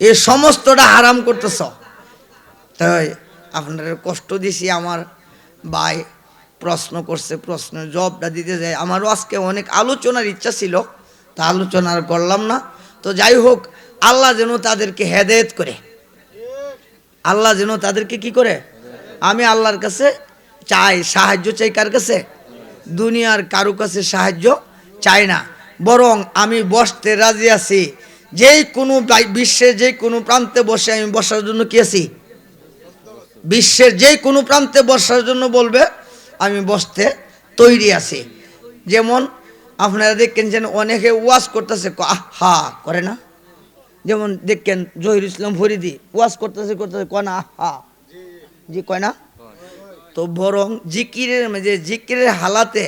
এ সমস্তটা হারাম করতেছ। তাই আপনার কষ্ট দিছি, আমার ভাই প্রশ্ন করছে প্রশ্ন জবটা দিতে যায়। আমারও আজকে অনেক আলোচনার ইচ্ছা ছিল, তা আলোচনা আর করলাম না। তো যাই হোক, আল্লাহ যেন তাদেরকে হেদায়েত করে। আল্লাহ যেন তাদেরকে কি করে? আমি আল্লাহর কাছে চাই, সাহায্য চাই কার কাছে? দুনিয়ার কারও কাছে সাহায্য চাই না। বরং আমি বসতে রাজি আছি। যেই কোনো বিশ্বের যে কোনো প্রান্তে বসে আমি বসার জন্য কি আছি? বিশ্বের যে কোনো প্রান্তে বসার জন্য বলবে, আমি বসতে তৈরি আছি। যেমন আপনারা দেখেন যেন অনেকে ওয়াজ করতেছে হা, করে না। যেমন দেখেন জহির ইসলাম ফরিদি, ওয়াজ করতেছে করতেছে কয় না হা। জি, কয় না? তো বরং জিকিরের যে জিকিরের হালাতে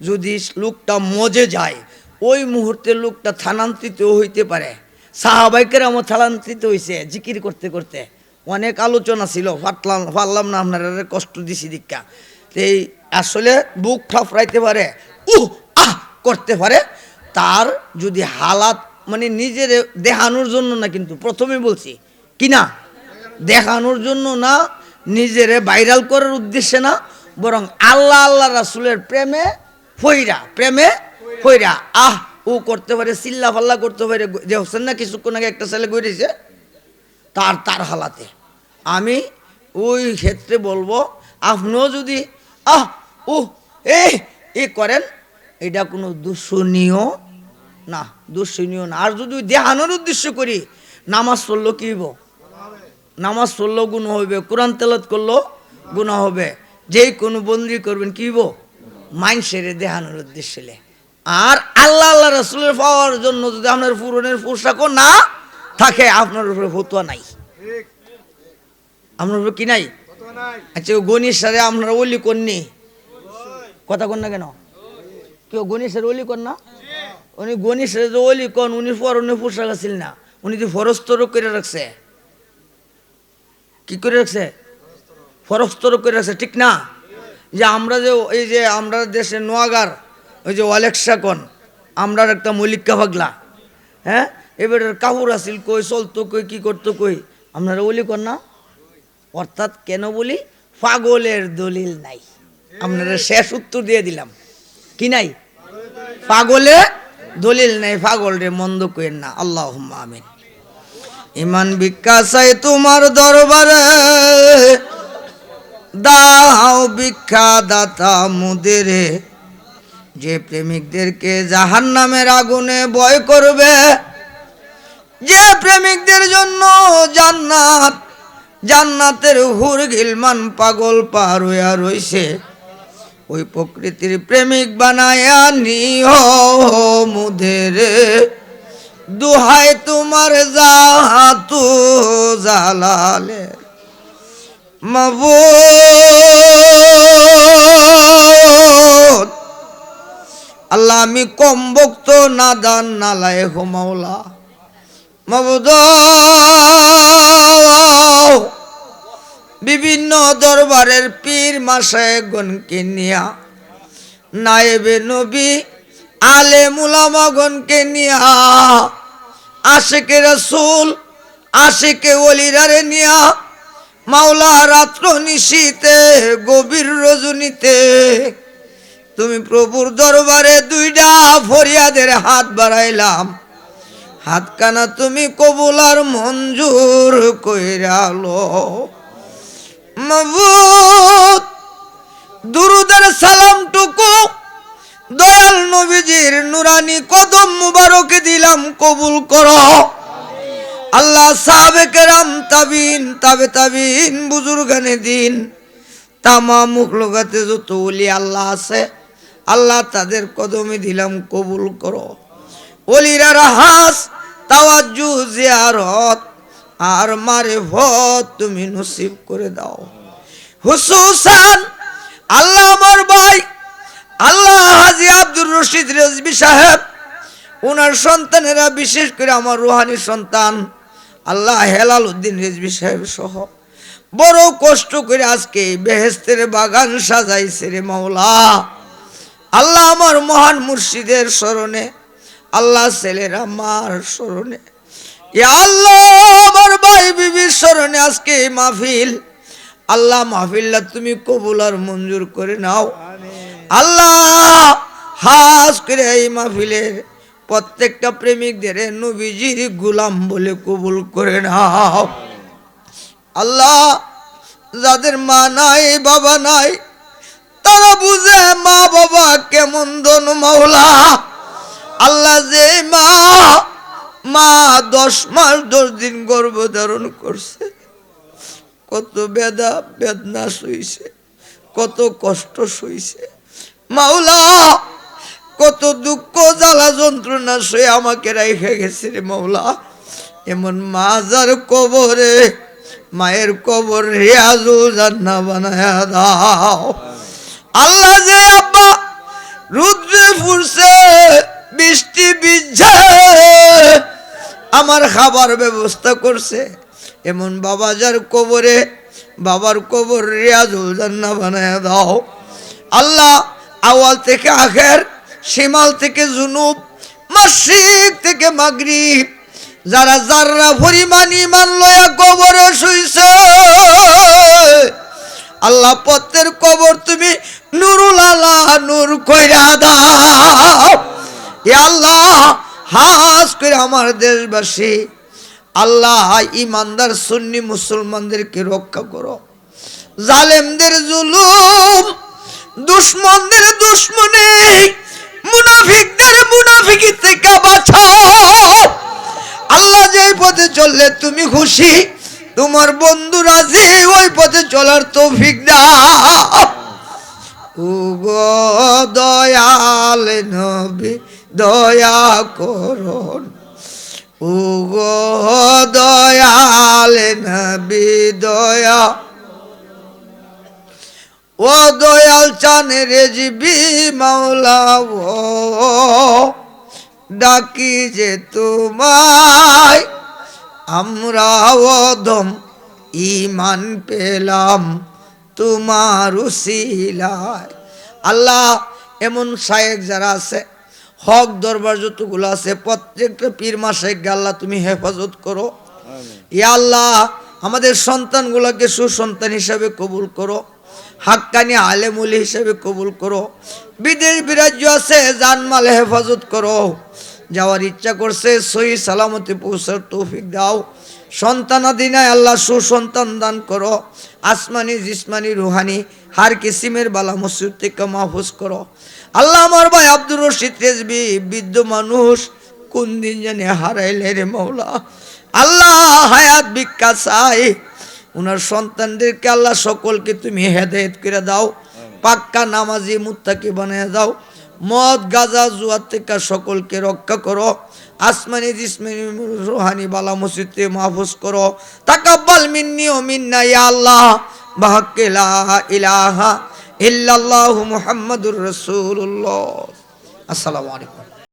যদি লোকটা মজে যায় ওই মুহূর্তে লোকটা স্থানান্তরিত হইতে পারে। সাহাবাইকের আমার স্থানান্তরিত হয়েছে জিকির করতে করতে। অনেক আলোচনা ছিল, ফাটলাম পারলাম না, আপনারা কষ্ট দিছি দীক্ষা। এই আসলে বুক ফাফরাইতে পারে, উহ, আহ, করতে পারে। তার যদি হালাত মানে নিজের দেখানোর জন্য না, কিন্তু প্রথমে বলছি, কি না? দেখানোর জন্য না, নিজেরে ভাইরাল করার উদ্দেশ্যে না, বরং আল্লাহ আল্লাহ রাসুলের প্রেমে ফইরা, প্রেমে ফইরা আহ, ও করতে পারে, চিল্লা ফাল্লা করতে পারে, যে হোসেন না কিছুক্ষণ আগে একটা ছেলে গড়িয়েছে তার তার হালাতে। আমি ওই ক্ষেত্রে বলব, আপনিও যদি, আহ ও এ এ করেন, এটা কোনো দূষণীয় না দূষণীয় না। আর যদি দেহানোর উদ্দেশ্য করি, নামাজ পড়ল কি হইব? নামাজ পড়লেও গুণ হবে কোরআন তেলত করলেও গুণ হবে। যেই কোনো বন্দি করবেন, কি হইব? মাইনসেরে দেহানোর উদ্দেশ্যে আর আল্লাহ আল্লাহ রসুলের পাওয়ার জন্য যদি আপনার পুরনের পোশাকও না থাকে, আপনার উপরে ফতুয়া নাই। আপনার উপরে কি নাই? আচ্ছা গণিত সারে আপনারা ওলি করনি কথা কন না কেন? কেউ গণিত সারে ওলি কর না? উনি গণিত সারে যে ওলি কন উনি পরনের পোশাক আছিল না। উনি তো ফরস্তর করে রাখছে। কি করে রাখছে? ফরস্তর করে রাখছে, ঠিক না? যে আমরা যে, এই যে আমরা দেশে নোয়াগার ওই যে অলেক্সা কন? আমরা একটা মল্লিকা পাগলা। হ্যাঁ? এবার কাপড় আসিল কই চলতো, কই কি করতো, কই? আপনারা বলি কর না? অর্থাৎ কেন বলি? পাগলের দলিল নাই। আপনারা শেষ উত্তর দিয়ে দিলাম। কি নাই? পাগলে দলিল নাই, পাগল রে মন্দ কইেন না। আল্লাহ আমিন। ইমান ভিক্ষা চাই তোমার দরবারে, দাও ভিক্ষা দাতা মুদেরে। যে প্রেমিকদেরকে জাহান নামের আগুনে বয় করবে, যে প্রেমিকদের জন্য জান্নাত, জান্নাতের হুর গিলমান পাগল পার হইয়া রইছে, ওই প্রকৃতির প্রেমিক বানায়া নিহ দুহাই তোমার জাহাতু জালালে মাবুদ। আল্লাহ আমি কম বক্ত না দান নালায় হো মাওলা। মাবুদ বিভিন্ন দরবারের পীর মাসায় গণকে নিয়া, নায়েবে নবী, আলে মুলামাগণকে নিয়া, আশেকে রসুল, আশেকে অলিরারে নিয়া মাওলা রাত্র নিশীতে, গভীর রজনীতে তুমি প্রভুর দরবারে দুইটা ফরিয়াদের হাত বাড়াইলাম। হাতখানা তুমি কবুল আর মঞ্জুর কইরালো। মবুত দুরুদের সালামটুকু দয়াল নবীজির নুরানি কদম মুবারক দিলাম কবুল করো। আল্লাহ সাহাবে কেরাম তাবিন, তাবে তাবিন, বুজুর্গানে দিন। তামা মুখ লোকাতে যত ওলি আল্লাহ আছে আল্লাহ তাদের কদমে দিলাম, কবুল করো। অলিরার হাস তাওয়াজ্জু, জিয়ারত, আর মারে ভত তুমি নসিব করে দাও। হুসুসান, আল্লাহ আমার ভাই, আল্লাহ হাজি আব্দুর রশিদ রেজবি সাহেব ওনার সন্তানেরা, বিশেষ করে আমার রুহানি সন্তান, আল্লাহ হেলাল উদ্দিন রেজবি সাহেব সহ। বড় কষ্ট করে আজকে বেহেস্তের বাগান সাজাইছে রে মাওলা। আল্লাহ আমার মহান মুর্শিদের স্মরণে, আল্লাহ ছেলেরা মার স্মরণে। আল্লাহ, আমার ভাই বিবির স্মরণে আজকে এই মাহফিল। আল্লাহ মাহফিল্লা তুমি কবুল আর মঞ্জুর করে নাও। আল্লাহ, হাস করে এই মাহফিলের প্রত্যেকটা প্রেমিকদের নবীজির গুলাম বলে কবুল করে নাও। আল্লাহ, যাদের মা নাই, বাবা নাই তারা বুঝে মা বাবা কেমন দন মাওলা। আল্লাহ যে মা মা দশ মাস দশ দিন গর্ভ ধারণ করছে। কত বেদা বেদনা সইছে, কত কষ্ট সইছে। মাওলা, কত দুঃখ, জ্বালা যন্ত্রণা সয়ে আমাকে রেখে গেছে রে মাওলা। এমন মা যার কবরে, মায়ের কবর রিয়াজু জান্না বানায়া দাও। আল্লাহ যে আব্বা রুদ্রে ফুরছে, বৃষ্টি বিঝে আমার খাবার ব্যবস্থা করছে। এমন বাবা যার কবরে, বাবার কবর রিয়াজুল জান্না বানায় দাও। আল্লাহ আওয়াল থেকে আখের, শিমাল থেকে জুনুব মাসিক থেকে মাগরিব, যারা যাররা পরিমাণ ইমান লয়া কবরে শুইছে, আল্লাহ পত্রের কবর তুমি নুরুল আল্লাহ নূর কইরা দাও। আল্লাহ হাস করে আমার দেশবাসী, আল্লাহ, ইমানদার সুন্নি মুসলমানদেরকে রক্ষা করো। জালেমদের জুলুম, দুশ্মনদের দুশ্মনী, মুনাফিকদের মুনাফিকি থেকে বাঁচাও। আল্লাহ যে পথে চললে তুমি খুশি, তোমার বন্ধু রাজি, ওই পথে চলার তৌফিক দাও। দয়াল নবী, দয়া করুন। উগো দয়াল নবী, দয়া। ও দয়াল চান রেজবি মাওলা, ও ডাকি যে তোমায়। আমরা অদম ইমান পেলাম তোমার উসিলায়। আল্লাহ এমন শায়েক যারা আছে হক দরবার যতগুলো আছে প্রত্যেকটা পীর মাসাইক আল্লাহ তুমি হেফাজত করো। ইয়া আল্লাহ আমাদের সন্তানগুলোকে সুসন্তান হিসাবে কবুল করো। হাক্কানি আলেমুলি হিসাবে কবুল করো। বিদেশ বিরাজ্য আছে জানমাল হেফাজত করো। যাওয়ার ইচ্ছা করছে সহি সালামতে পৌঁছার তৌফিক দাও। সন্তানাদিনায় আল্লাহ সুসন্তান দান করো। আসমানি, জিসমানি, রুহানি, হার কিসিমের বালা মসজিদ থেকে মাহফুজ করো। আল্লাহ আমার ভাই আব্দুর রশিদ রেজবি, বৃদ্ধ মানুষ, কোন দিন জানি হারাইলে রে মৌলা আল্লাহ হায়াত ভিক্ষা চাই। ওনার সন্তানদেরকে আল্লাহ সকলকে তুমি হেদায়েত করে দাও। পাক্কা নামাজি মুত্তাকি বানিয়ে দাও। মদ, গাজা, জুয়ার থেকে সকলকে রক্ষা করো। আসমানি, জিসমানি, রোহানি, বালা মসজিদে মাহফুজ করো। তাকাব্বাল মিন্নি ও মিন্না ইয়া আল্লাহ। বাহাক্কে লা ইলাহা ইল্লাল্লাহু মুহাম্মাদুর রাসূলুল্লাহ। আসসালামু আলাইকুম।